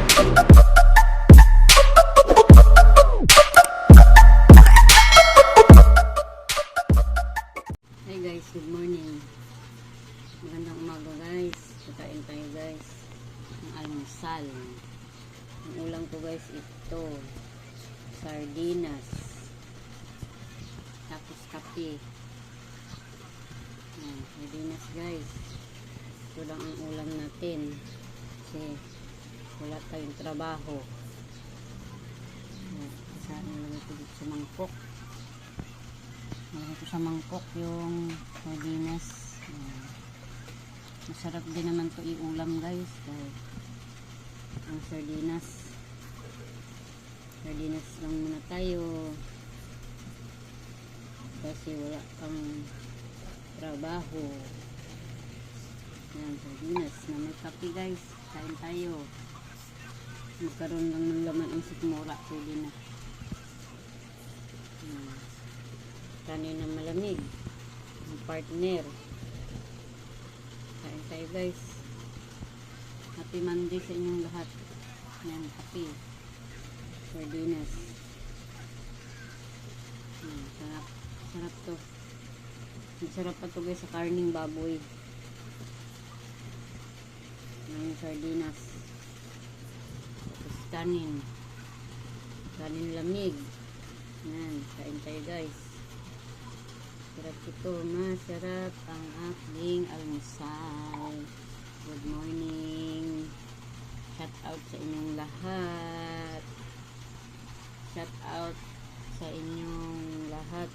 Hey guys, good morning. Magandang umaga guys. Kakain tayo guys. Ng almusal. Ang ulam ko guys ito. Sardinas. Tapos kape. Yan, sardinas guys. Ito lang ang ulam natin. Kasi wala tayong trabaho. Yan, Saan lang ito dito sa mangkok. Ko sa mangkok yung sardinas. Masarap din naman to iulam guys. Kahit ang sardinas. Sardinas lang muna tayo. Kasi wala kang trabaho. Ayan, sardinas na may kape guys. Kain tayo. Magkaroon lang ng laman ang sikmura. Pwede na. Ayan kanin na malamig. Ang partner. Kain tayo guys. Happy monday sa inyong lahat. Yan happy. Sardinas yan, sarap. Sarap to. Masarap pa to guys sa karning baboy. Yung sardinas kanin kanin lamig yan kain tayo guys Sarap ito. Masarap ang aking almusal. Good morning. Shout out sa inyong lahat. Shout out sa inyong lahat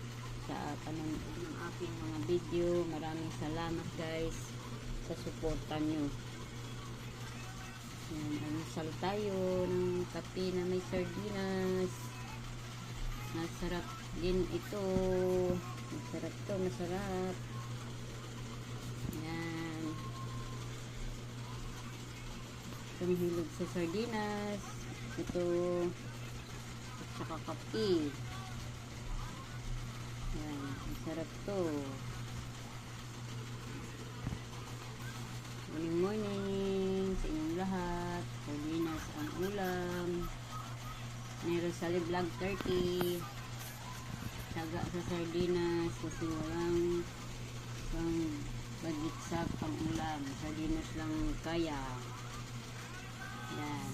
sa panonood ng aking mga video. Maraming salamat guys sa suporta nyo. Yan, almusal tayo ng kape na may sardinas. Masarap din ito. Masarap to, masarap. Yan. Itong hilog sa sardinas. Ito. At saka kape. Yan. Masarap to. Morning morning sa inyong lahat. Sardinas ang ulam. Meron sa Vlog 30 taga sa sardinas kasi walang pang budget sa pangulam. Sardinas lang kaya. Yan.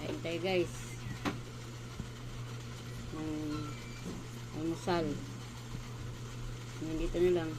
Kain tayo guys. Ng almusal yan dito na lang